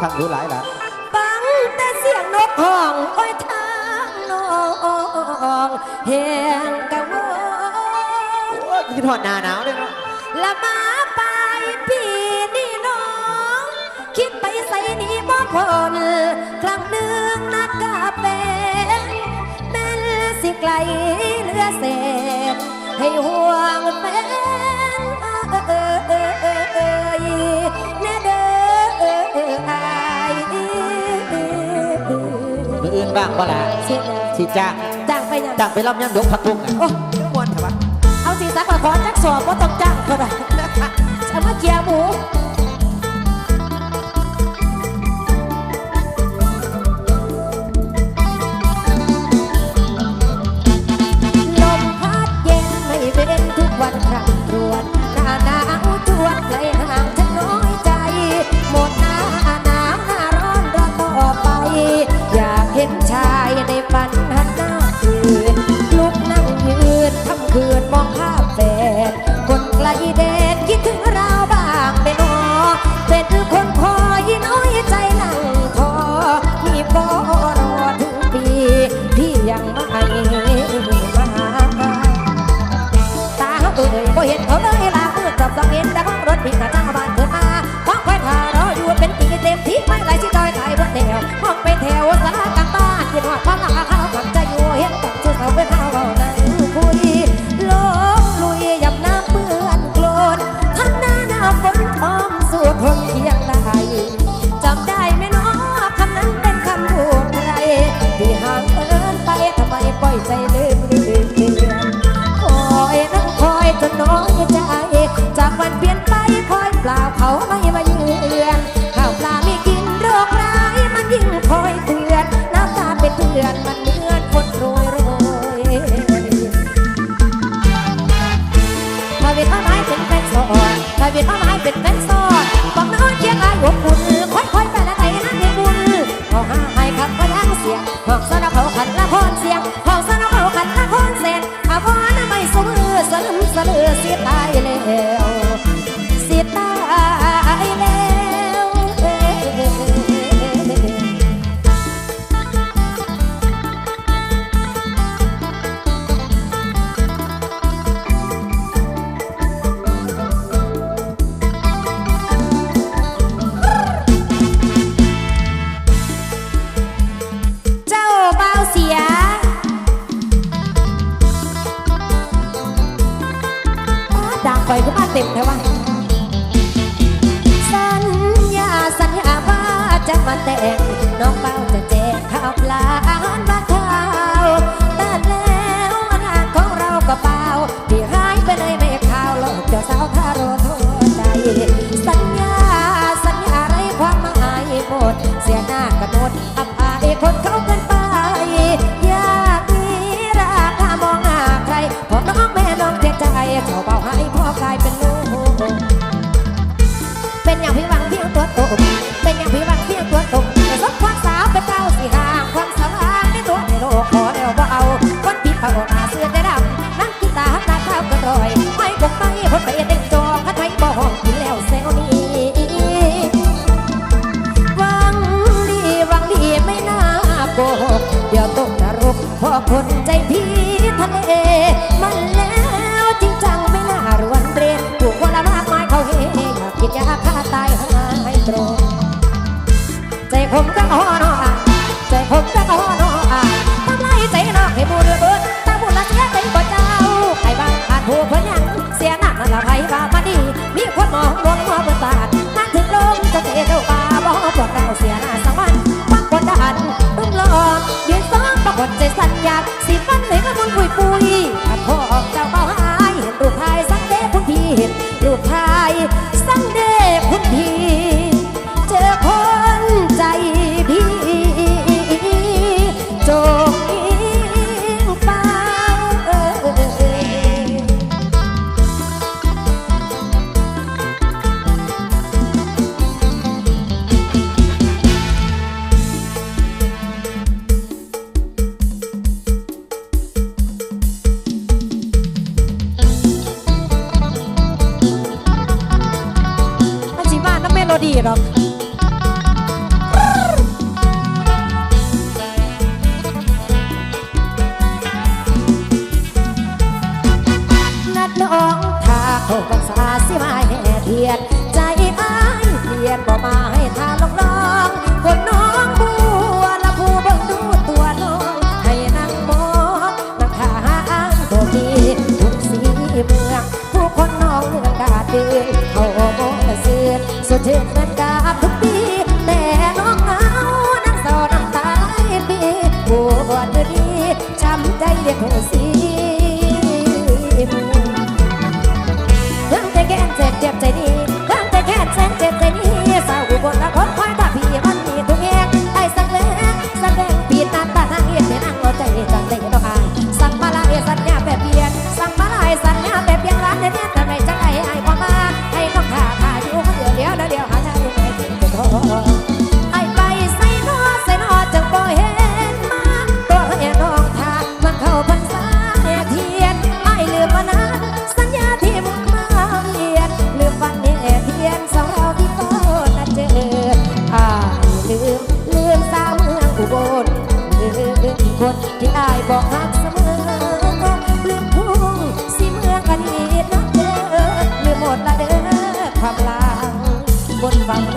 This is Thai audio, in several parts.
ครั้งรู้หลายละฟังแต่เสียงนกห้องโอ้ยทางนองเฮงกะวอนคือถอดหนาหนาวเลยเนาะละมาไปพี่นี่น้อง คิดไปใส่นี้บ่พนครั้งหนึ่งนักกะเป็นเป็นสิไกลเลือเศษให้ห่วงเป็น อื่นบ้างบ่ล่ะช็ล้วสิจ้างจ้างไปยังจ้างไปรับย่ำยกพักทุกข์โอ้มวนเถอะวะเอาสีสักมาขอจักสอบว่าต้องจ้างเท่าไหร่เอามาเกี่ยร์หมู แถวห้องไปแถวส ดใจสัญญาสีฟันเหนก็มุนปุยปุย ดีหรอก ก็ถึงเงินกับทุกปีแต่น้องเอาน้ำเศร้าน้ำตาไหลปีโอ้บอดดีช้ำใจเด็กหัวสีเพิ่งจะแก้มเจ็บเจ็บ 玻璃房。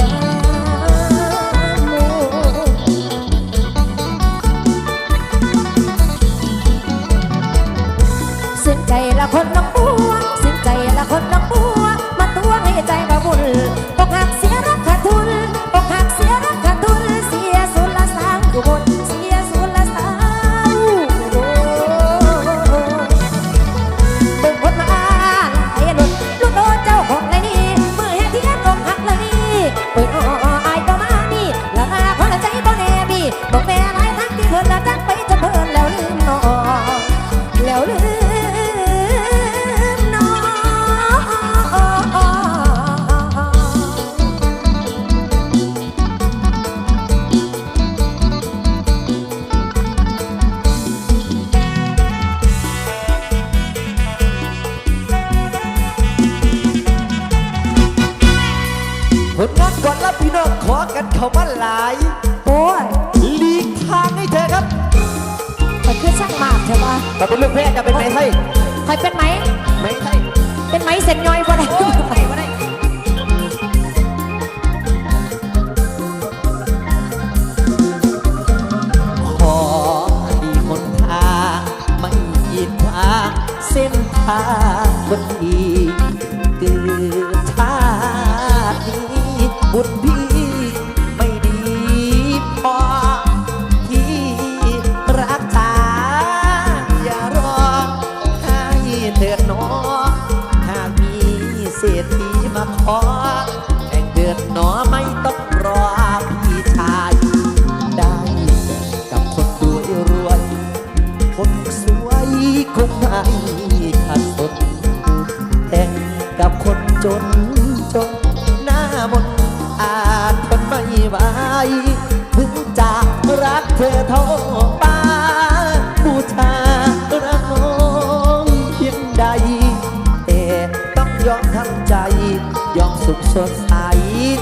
ดใส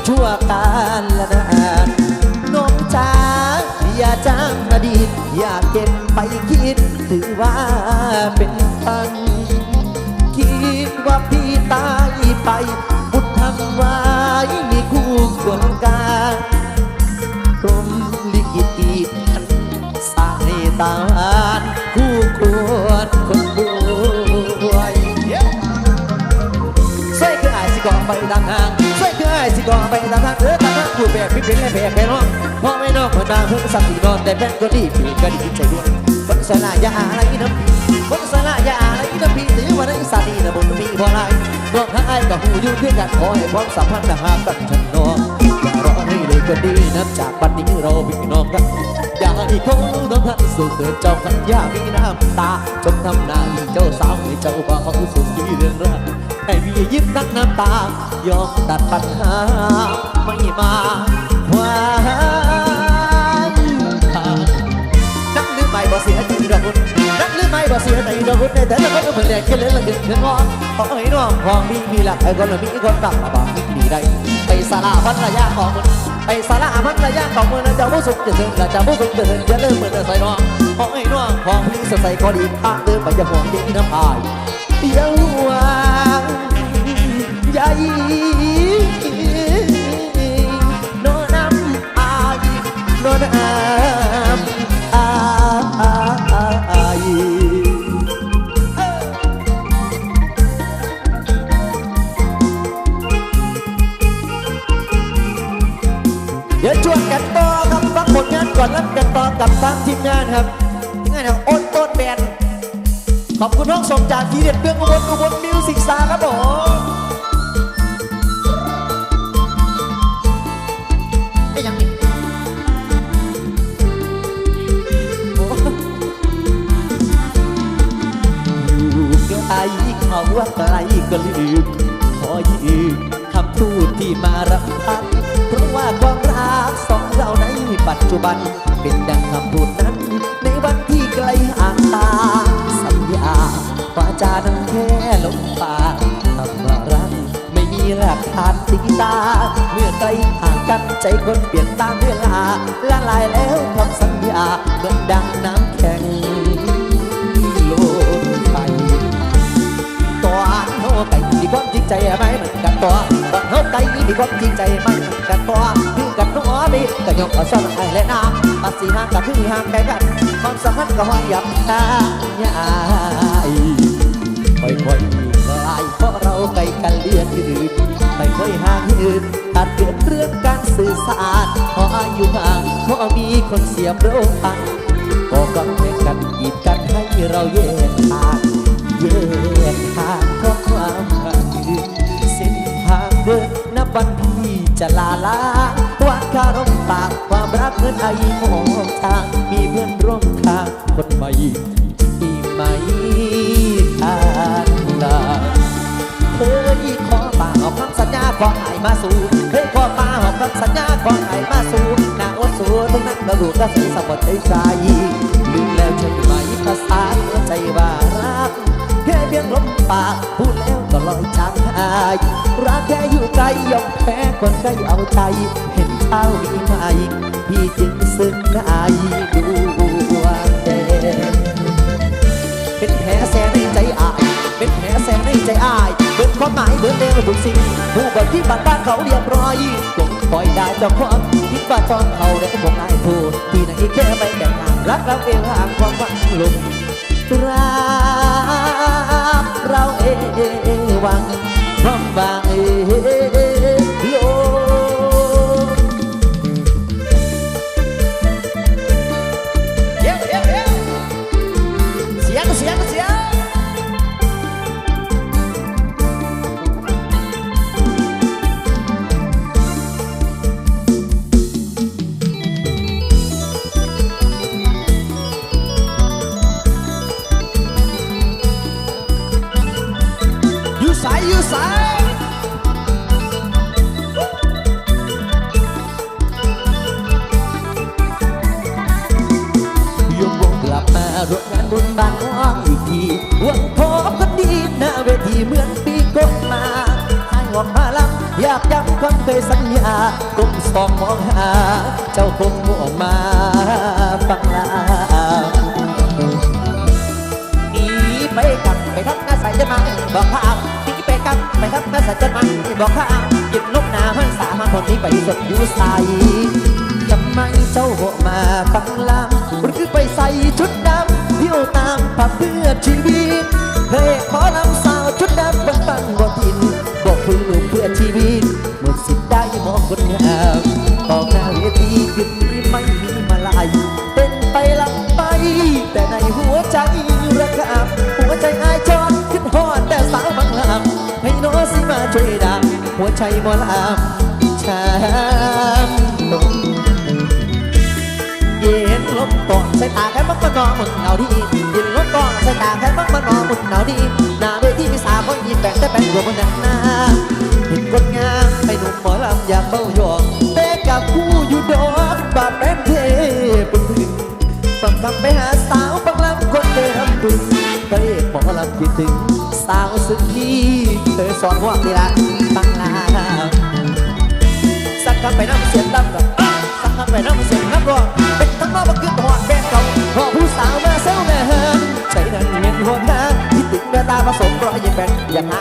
ชั่วการละนานน้องจ๋าอย่าจำอดีตอย่าเก็บไปคิดถึงว่า กูเแบบพิเศษและแบบไปเนองพ่อไม่นอกคนมาเพิ่งสับสีนอนแต่แฟนก็ดีบมีก็ดีใจด้วยคนสลายาอะไรกินน้ำพีคนสละยาอะไรกินน้ำพีถือว่าในสาดีนะบุญมีบ่ไรน้องทั้งไอ้กับหูยุ่เพื่อกันขอให้ความสัมพันธ์หากกันฉันนอนอย่ารอให้เลยก็ดีนับจากปัดนี้เราพี่น้องกันอย่าให้เขาน้งพันสุดเตือดเจ้าขันยาพี่น้ำตาจงทำนายเจ้าสาวให้เจ้าบ่าวสุด นักน้ำตายอมตัดปัญหา ไม่มาหวานนักหรือไม่บ่เสียใจดอกนักหรือไม่บ่เสียใจดอกในแต่ละคนเหมือนแดงกันเลยละกึ่เงินงอนขอให้น้องของมีมีหลักไอ้คนละมีคนตัดมาบางมีได้ไปสาราพันระยะของมึงไปสาราพันระยะของมึงนะจะผู้สุขจะถึงนะจะผู้สุขจะถึงจะเริ่มเหมือนใส่น้องขอให้น้องของมีใส่ใสก็ดีข้กเดินไปจะห่วงยิงน้ำพายเดี๋ยวว่า ใหญ่โนน้ำอายโนน้ำอายเดี๋ยวชวนกันต่อครับฟังผลงานก่อนแล้วกันต่อกับทางทีมงานครับทีมงานของโอนต้นแบนขอบคุณน้องสมจากทีเด็ดเมืองอุบลอุบลมิวสิกสารครับผม เขาว่าไกลก็ลืม ขอยืมคำพูดที่มารับพันเพราะว่าความรักสองเราในปัจจุบัน เป็นดังคำพูดนั้น ในวันที่ไกลห่างตา สัญญาวาจานั้นแค่ลมปากคำว่ารักไม่มีหลักฐานตีตา เมื่อไกลห่างกันใจคนเปลี่ยนตามเวลาละลายแล้วความสัญญาเหมือนดังน้ำแข็ง ใจไหมเหมือนกันตัวตอนเขาไก่มีความจริงใจไหมเหมือนกันตัวคือกันตัวมีก็ยกเอาซ่อนไอ้และน้ำปัสสีห่างกับคือห่างไกลกันความสัมพันธ์ก็ห้อยยับตายายค่อยๆคลายเพราะเราไกลกันเลือนอื่นไม่ค่อยห่างอื่นอาจเกิดเรื่องการสื่อสารพออายุห่างเพราะมีคนเสียบโรคพันก็ต้องแข่งกันกีดกันให้เราแยกทางแยกทางเพราะความ เดินนับวันที่จะลาลาวาคารมปากความรักเหมือนไอ้มองทางมีเพื่อนร่วมทางคนใหม่ที่ไม่ทานดาเคยขอป่าหอบคำสัญญาของไอ้มาสู่เคยขอป่าหอบคำสัญญาของไอ้มาสู่หน้าอดสูตรงนั้นกระดูกกระสีสะบัดใจใจลืมแล้วใช่ไหมภาษาหัวใจว่ารัก เพียงลมปากพูดแล้วก็ลอยจางหายรักแค่อยู่ไกลยอมแพ้คนใกล้เอาใจ เห็นเท่ามีไหมพี่จึงซึ้งในดวงแดงเป็นแผลแสงในใจอาย เป็นแผลแสงในใจอายเบิดความหมายเบิดเรื่องทุกสิ่งผู้บอกที่บ้านบ้านเขาเรียบร้อยคงปล่อยได้เจ้าของคิดว่าตอนเขาได้บอกนายพูดที่ไหนแค่ไปแต่งงานรักเราเองห่างความหวังลงรักเรา วังพร้อมบางเอ ลับมารถงานบุญบ้านน้องอีกทีหวังพบกันดีหน้าเวทีเหมือนปีก่อนมาให้หอกมาลำอยากย้ำคำเคยสัญญาก้มสองมองหา เจ้าคงมองมาฟังลาหนีไปกันไปทักนาใส่จะมาบอกข้ามหนีไปกันไปทักนาใส่จะมาบอกข้ามหยิบนกหนามันสามาคนนี้ไปสดอยู่ใสทำไมเจ้าบอกมาฟังลำหรือ ไปใส่ชุดดำเที่ยวตามผับเพื่อชีวิตเพลงขอลำสาวชุดดำบังบังบ่ทินบอกคือลูกเพื่อชีวิตหมดสิทธิ์ได้มองคนงามออกหน้าเวทีคืนนี้ไม่มีมาลายเต้นไปลำไป แต่ในหัวใจระคับหัวใจอายจอดขึ้นหอดแต่สาวบางลำให้โนสิมาช่วยดังหัวใจมอลำช้ ใส่ตาแค่มันก็นอนมึงเหนาดียินรถกองใส่ตาแค่มันก็นอนมึงเหนาดีหน้าเวทีมีสาวคนยิ้มแบ่งแต่แบ่งรวมมันหน้าเห็นคนงามไม่หนุ่มหมอลำอยากเบ้าหยอกเต้กับคู่อยู่ดอกบาดแป้นเทปุ่นถึงฟังฟังไปหาสาวบังลำคนเดิมปุ่นเต้หมอลำคิดถึงสาวสุดที่เธอสอนว่าดีละบังลาสักคำไปน้ำเสียงดำกับสักคำไปน้ำเสียงน้ำรองเป็นทั้งนอกบังคือ ผสมกรอยยิ้มแบนอย่างอะ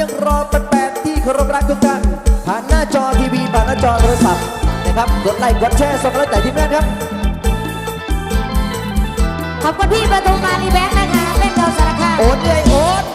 ยังรอแปลกๆที่เคารพรักทุกท่านผ่านหน้าจอทีวีผ่านหน้าจอโทรศัพท์นะครับกดไลค์กดแชร์ส่งสำลังใจทีมงานครับ ขอบคุณพี่ประตูมาลีแบงค์นะคะเป็นเราสารคามโอนเลยโอน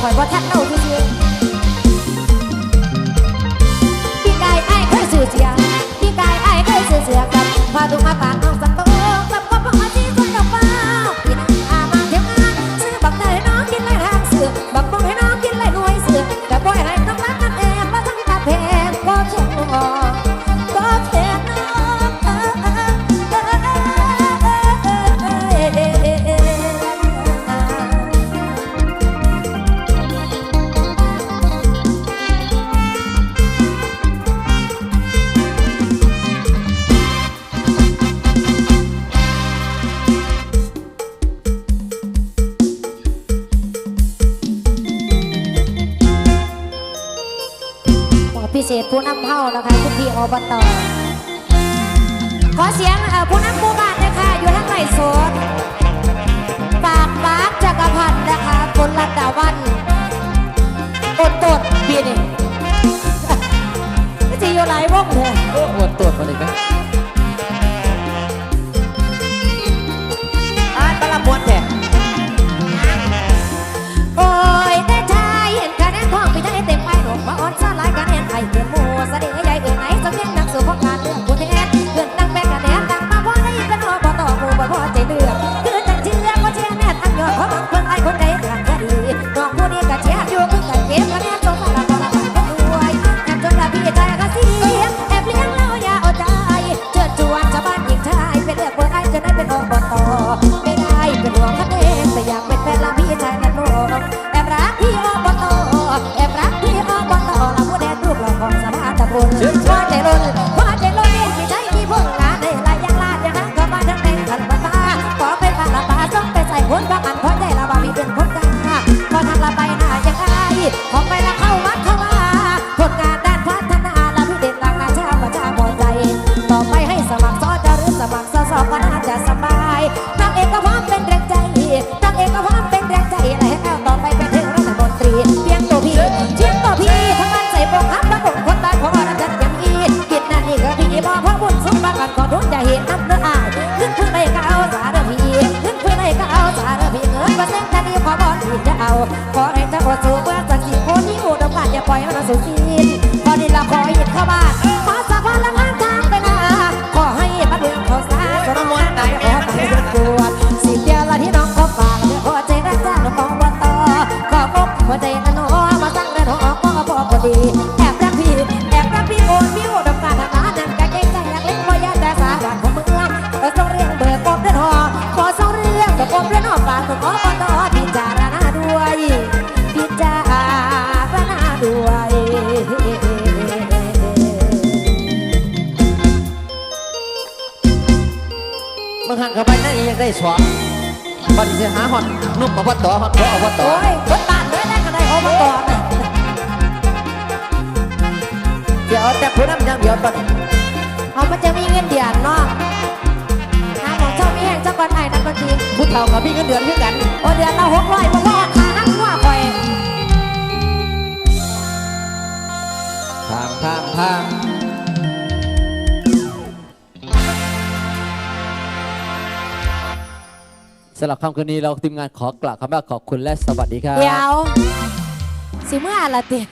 ข่อยบ่ทันเอาซื่อๆพี่กายอ้ายเคยซื้อเสียพี่กายอ้ายเคยซื้อเสียกับพอตุกมาปาก พิเศษผู้นำเผ่านะคะคุณพี่อบตอขอเสียงผู้นำผู้บ้านนะคะอยู่ทั้งไหนโซนปากมากจักรพันธ์นะคะคนรัดาวันอดตดบีนี่จะอยู่หลายวงเลยอดตดมาเลยไหม ซาไล่กันเห็นไผเป็นหมู สุดสิ้นตอนนี้เราขอหยิบเข้าบ้าน บางหันงเข้าไปนั่นยังได้สวงบันเสียหาหอดนุ่มมาพัดต่อหอดพ่อเอาพัดต่อโอ้ยรถบานด้วยนะขนาดเขามาต่อนเดี๋ยวแต่ผู้นำยังเดียวตอนเขามันจะมีเงินเดือนเนาะหาของเจ้ามีแห่งเจ้าก็ดไหนนักดนตรีผู้เท่ากับพี่เงินเดือนคือกันโอเดือนละหกร้อยเพราะว่าขาหักผ่าคอยทางทางทาง สำหรับคำคืนนี้เราทีมงานขอกล่าวคำว่าขอบคุณและสวัสดีครับ เดี๋ยว สิเมื่ออะไรเตีย